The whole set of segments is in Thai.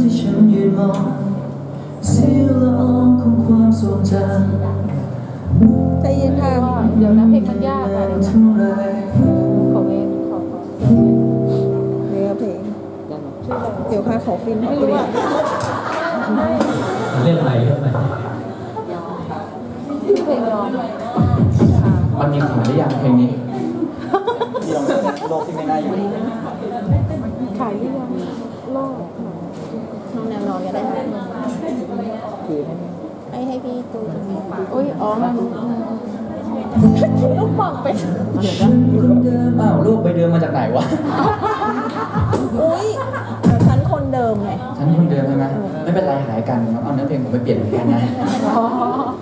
ที่ฉันยืนมองเสียละอองของความทรงจใจเย็นค่ะ เดี๋ยวนะเพลงมันยากอะนานเดี๋ยวนะขอเองขอขอเนื้อเพลงเดี๋ยวค่ะขอฟินไม่รู้อะเรื่องอะไรเรื่องอะไรชื่อเพลงร้องมันมีขายหรือยังเพลงนี้ขายหรือยังรอบน้องแนวนอน ก็ได้ค่ะให้ให้พี่ตูตรงนี้โอ้ยอ๋อมันลูกบอกไปฉันคนเดิมอ้าวรูปใบเดิมมาจากไหนวะอุ้ยแต่ฉันคนเดิมไงฉันคนเดิมใช่ไหมไม่เป็นไรหายกันครับเอาเนื้อเพลงผมไปเปลี่ยนเหมือนกันนะอ๋อ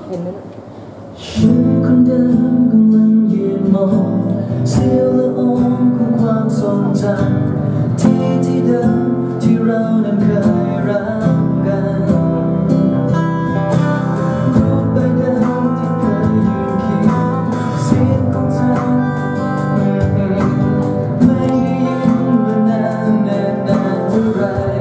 ฉันคนเดิมกำลังยืนมองเสียวละอองของความทรงจำ นา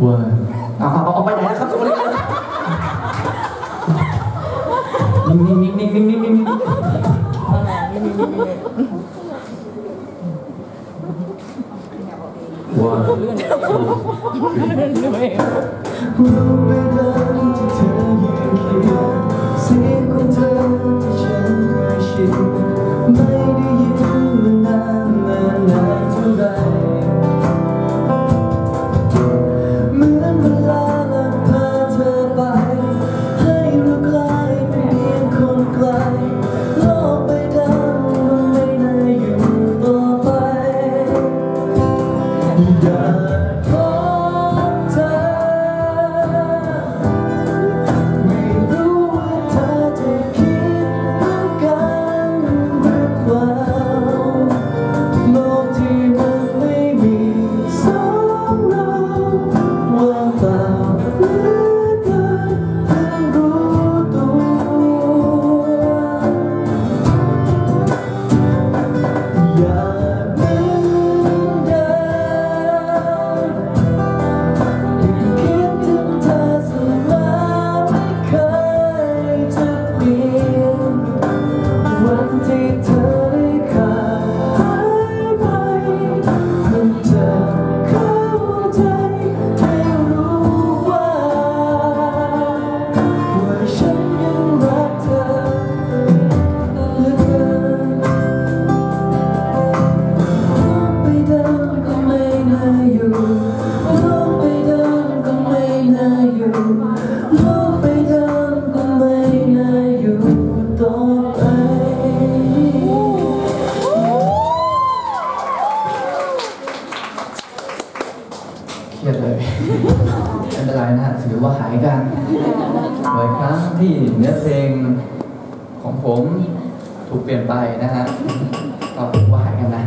เว้ยเอาเอาเอาไปไหนนะครับตัวเล็กนิ่งนิ่งนิ่งนิ่งนิ่งนิ่งนิ่งว้าวเลื่อนด้วยรู้ไปเดิน รียดเลยไม่เป็นไรนะฮะถือว่าหายกันหลายครั้งที่เนื้อเพลงของผมถูกเปลี่ยนไปนะฮะก็ถือว่าหายกันนะ